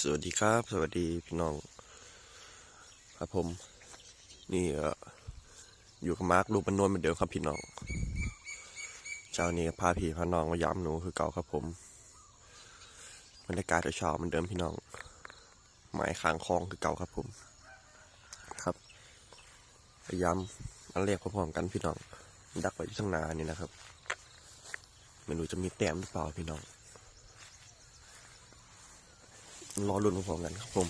สวัสดีครับ สวัสดีพี่น้อง ครับผม นี่ออยู่กับมาร์ครูปนวลเหมือนเดิมครับพี่น้องเจ้านี่พาพี่พาน้องมาย้ำหนูคือเก่าครับผมบรรยากาศเช้าเหมือนเดิมพี่น้องหมายค้างคลองคือเก่าครับผม ครับพยายามอันเรียกพร้อมๆกันพี่น้องดักไว้ที่ข้างนานี่นะครับไม่รู้จะมีแต้มหรือเปล่าพี่น้อง รอลุ้นพร้อมกันครับผม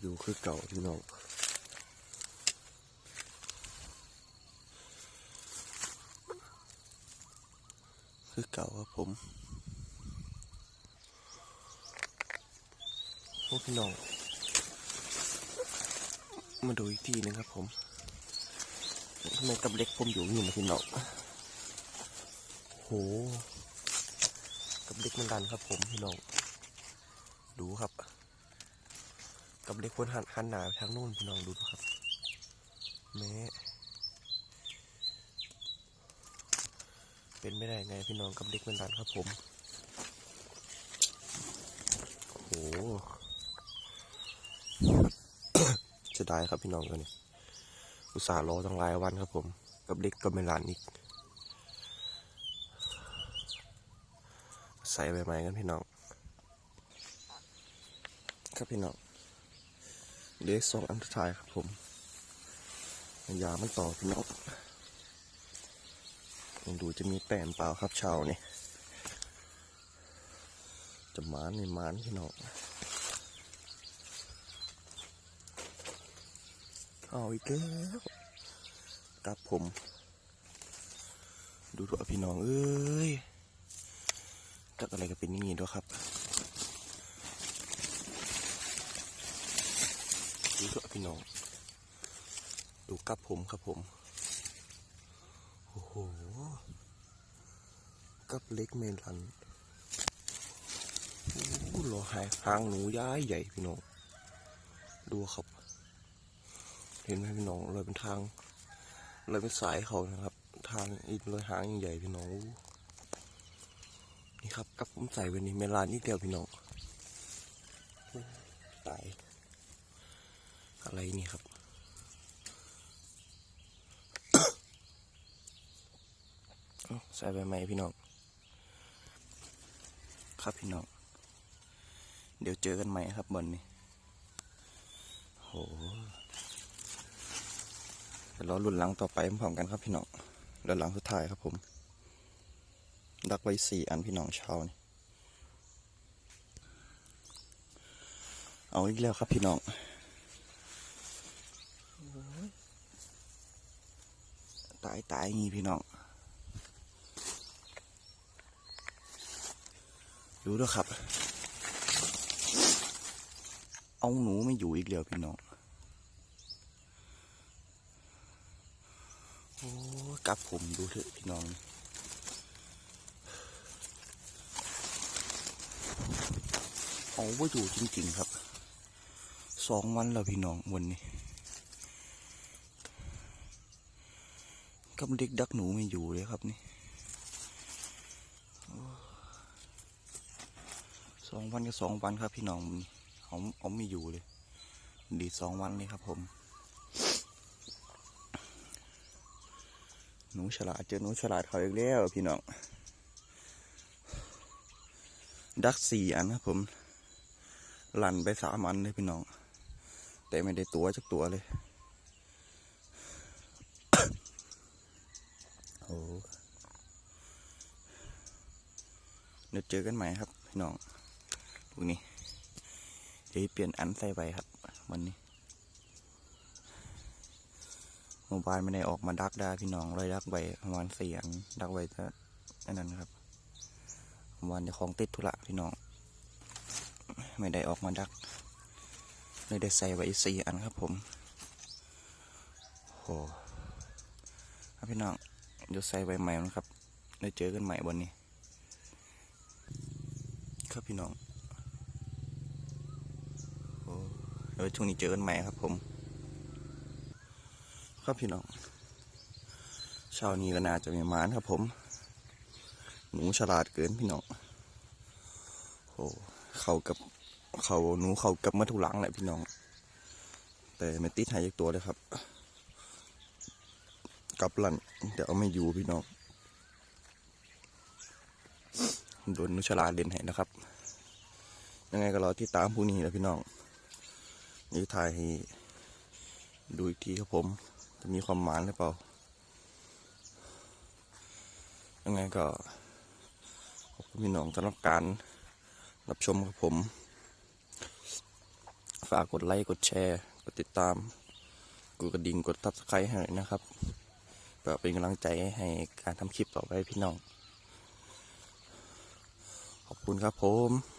อยู่คือเก่าพี่น้องคือเก่าครับผมพวกพี่น้อง มาดูอีกทีหนึงครับผมทำไมกับเล็กผมอยู่นี่นะพี่น้องโหกับเล็กมันดันครับผมพี่น้องดูครับ กับเล็กคนหันหันหนาทางโน้นพี่น้องดูครับ แม้เป็นไม่ได้ไงพี่น้องกับเล็กมันดันครับผมโห จะได้ครับพี่น้องกันนี่อุตส่าห์รอตั้งหลายวันครับผม กับเด็กก็ไม่หลานอีกใส่ใบไม้กันพี่น้อง ครับพี่น้องเด็กสองอันสุดท้ายครับผมยามันต่อพี่น้องยังดูจะมีแป้มเปล่าครับชาวนี่จะมานนี่มานพี่น้อง เอาอีกแล้วกับผม ดูตัวพี่น้องเอ้ยจักอะไรก็เป็นอย่างนี้ด้วยครับดูตัวพี่น้อง ดูกับผมครับผม โอ้โหกับเล็กเมลันโอ้โหรอหายหางหนูย้ายใหญ่พี่น้อง ดูครับ เห็นไหมพี่น้องเลยเป็นทางเลยเป็นสายเขานะครับ ทางอีกเลยหางใหญ่พี่น้องนี่ครับกับผมใส่ไว้นี่เมลานนี่เดียวพี่น้องตายอะไรนี่ครับใส่ไปไหมพี่น้อง ครับพี่น้อง เดี๋ยวเจอกันใหม่ครับบนนี้โห เดี๋ยวรอรุ่นหลังต่อไปพร้อมกันครับพี่น้องแล้วหลังสุดท้ายครับผม ดักไว้สี่อันพี่น้องเช้านี่เอาอีกแล้วครับพี่น้องตายตายงี้พี่น้องดูด้วยครับ เอาหนูไม่อยู่อีกแล้วพี่น้อง โอ้กับผมดูเถอะพี่น้องเอาไว่าอยู่จริงๆครับ สองวันแล้วพี่น้องวันนี้กับเด็กดักหนูไม่อยู่เลยครับนี่สองวันกับสองวันครับพี่น้องมื้อนี้เอาเอาไม่อยู่เลย ดีสองวันเลยครับผม หนูฉลาดเจอหนูฉลาดเขาอีกแล้วพี่น้อง ดักสี่อันครับผมลั่นไปสามอันเลยพี่น้อง แต่ไม่ได้ตัวจักตัวเลย โอ้เดี๋ยวเจอกันใหม่ครับพี่น้องพวกนี้เดี๋ยวเปลี่ยนอันใส่ไปครับ วันนี้ หมู่บ้านไม่ได้ออกมาดักได้พี่น้องเลยดักไว้ประมาณสี่อันดักไว้จะอันนั้นครับหมู่บ้านจะของติดธุระพี่น้อง ไม่ได้ออกมาดักเลยได้ใส่ไว้สี่อันครับผมโหครับพี่น้องเดี๋ยวใส่ไว้ใหม่นะครับได้เจอกันใหม่บนนี้ ครับพี่น้องโอ้เดี๋ยวช่วงนี้เจอกันใหม่ครับผม ครับพี่น้องเช้านี้ก็น่าจะมีหมานครับผม หนูฉลาดเกินพี่น้องโอ้เขากับเขาหนูเขากับมาทุกหลังแหละพี่น้อง แต่ไม่ติดหายจากตัวเลยครับกลับหลันเดี๋ยวเอาไม่อยู่พี่น้องโดนหนุฉลาดเล่นให้นะครับ ยังไงก็รอที่ตามผู้นี้แหละพี่น้องนี่ถ่ายให้ดูอีกทีครับผม จะมีความหมานหรือเปล่า ยังไงก็ขอบคุณพี่น้องสำหรับการรับชมครับผม ฝากกดไลค์ กดแชร์ กดติดตาม กดกระดิ่ง กดทับสไครต์ให้หน่อยนะครับเพื่อเป็นกำลังใจให้การทำคลิปต่อไปพี่น้อง ขอบคุณครับผม